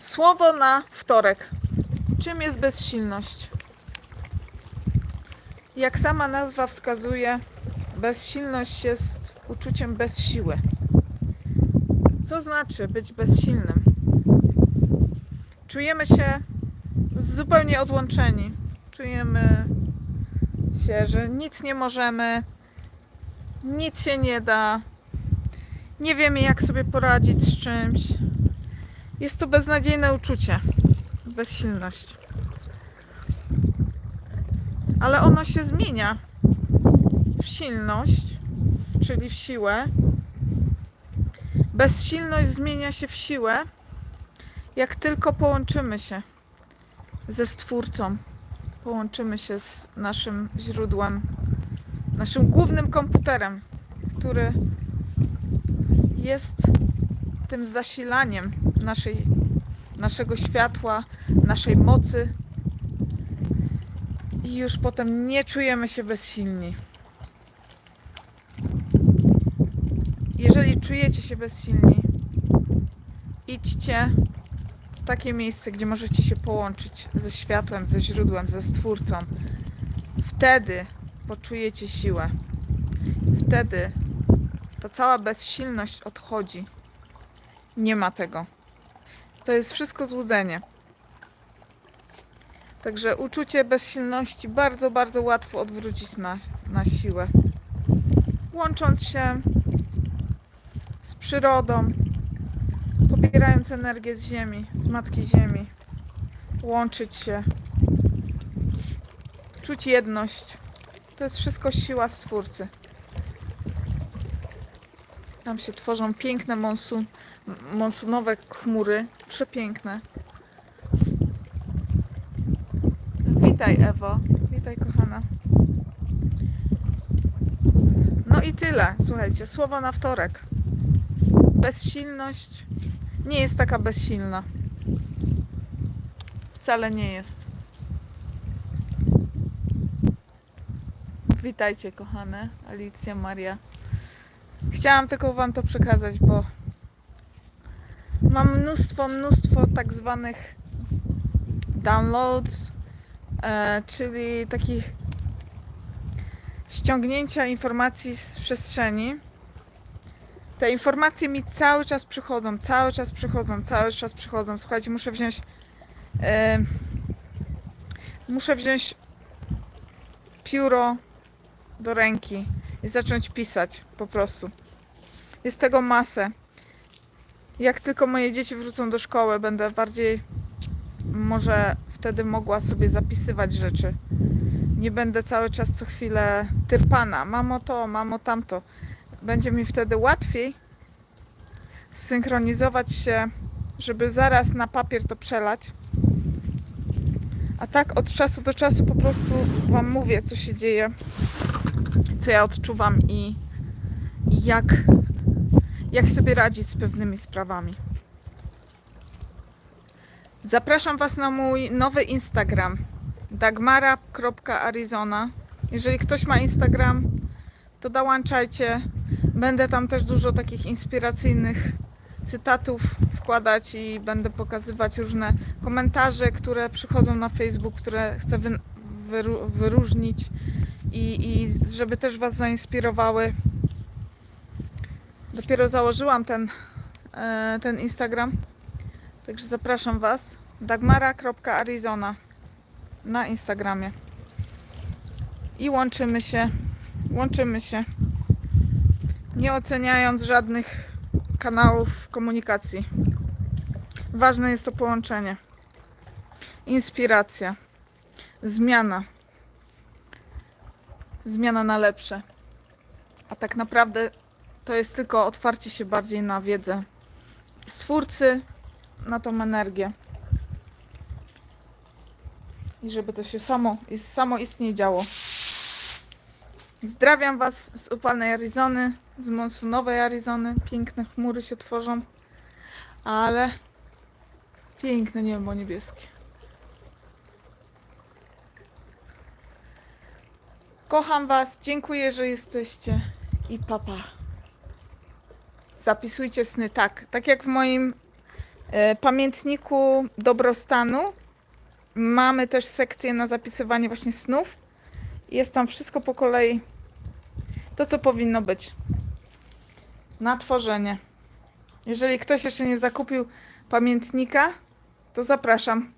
Słowo na wtorek. Czym jest bezsilność? Jak sama nazwa wskazuje, bezsilność jest uczuciem bez siły. Co znaczy być bezsilnym? Czujemy się zupełnie odłączeni. Czujemy się, że nic nie możemy, nic się nie da, nie wiemy jak sobie poradzić z czymś. Jest to beznadziejne uczucie, bezsilność. Ale ono się zmienia w silność, czyli w siłę. Bezsilność zmienia się w siłę, jak tylko połączymy się ze Stwórcą. Połączymy się z naszym źródłem, naszym głównym komputerem, który jest tym zasilaniem naszej, naszego światła, naszej mocy. I już potem nie czujemy się bezsilni. Jeżeli czujecie się bezsilni, idźcie w takie miejsce, gdzie możecie się połączyć ze światłem, ze źródłem, ze Stwórcą. Wtedy poczujecie siłę. Wtedy ta cała bezsilność odchodzi. Nie ma tego. To jest wszystko złudzenie. Także uczucie bezsilności bardzo, bardzo łatwo odwrócić na, na siłę. Łącząc się z przyrodą, pobierając energię z ziemi, z matki ziemi, łączyć się, czuć jedność. To jest wszystko siła Stwórcy. Tam się tworzą piękne monsun, monsunowe chmury, przepiękne. Witaj Ewo, witaj kochana. No i tyle, słuchajcie, słowo na wtorek. Bezsilność nie jest taka bezsilna. Wcale nie jest. Witajcie kochane, Alicja, Maria. Chciałam tylko Wam to przekazać, bo mam mnóstwo, mnóstwo tak zwanych downloads, e, czyli takich ściągnięcia informacji z przestrzeni. Te informacje mi cały czas przychodzą, cały czas przychodzą, cały czas przychodzą. Słuchajcie, muszę wziąć. E, muszę wziąć pióro do ręki i zacząć pisać po prostu. Jest tego masę. Jak tylko moje dzieci wrócą do szkoły, będę bardziej może wtedy mogła sobie zapisywać rzeczy. Nie będę cały czas co chwilę tyrpana. Mamo to, mamo tamto. Będzie mi wtedy łatwiej zsynchronizować się, żeby zaraz na papier to przelać. A tak od czasu do czasu po prostu Wam mówię, co się dzieje, co ja odczuwam i, i jak, jak sobie radzić z pewnymi sprawami. Zapraszam Was na mój nowy Instagram dagmara.arizona. Jeżeli ktoś ma Instagram, to dołączajcie. Będę tam też dużo takich inspiracyjnych cytatów wkładać i będę pokazywać różne komentarze, które przychodzą na Facebook, które chcę wyróżnić i, i żeby też Was zainspirowały. Dopiero założyłam ten, e, ten Instagram, także zapraszam Was. dagmara.arizona na Instagramie. I łączymy się, łączymy się, nie oceniając żadnych kanałów komunikacji. Ważne jest to połączenie. Inspiracja, zmiana. Zmiana na lepsze. A tak naprawdę to jest tylko otwarcie się bardziej na wiedzę stwórcy, na tą energię. I żeby to się samo, samo istnie działo. Zdrawiam Was z upalnej Arizony, z monsunowej Arizony. Piękne chmury się tworzą, ale piękne niebo niebieskie. Kocham Was, dziękuję, że jesteście i papa. Zapisujcie sny tak, tak jak w moim e, pamiętniku dobrostanu mamy też sekcję na zapisywanie właśnie snów. Jest tam wszystko po kolei. To, co powinno być. Na tworzenie. Jeżeli ktoś jeszcze nie zakupił pamiętnika, to zapraszam.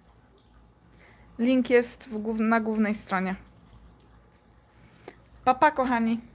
Link jest w, na głównej stronie. Papa, kochani.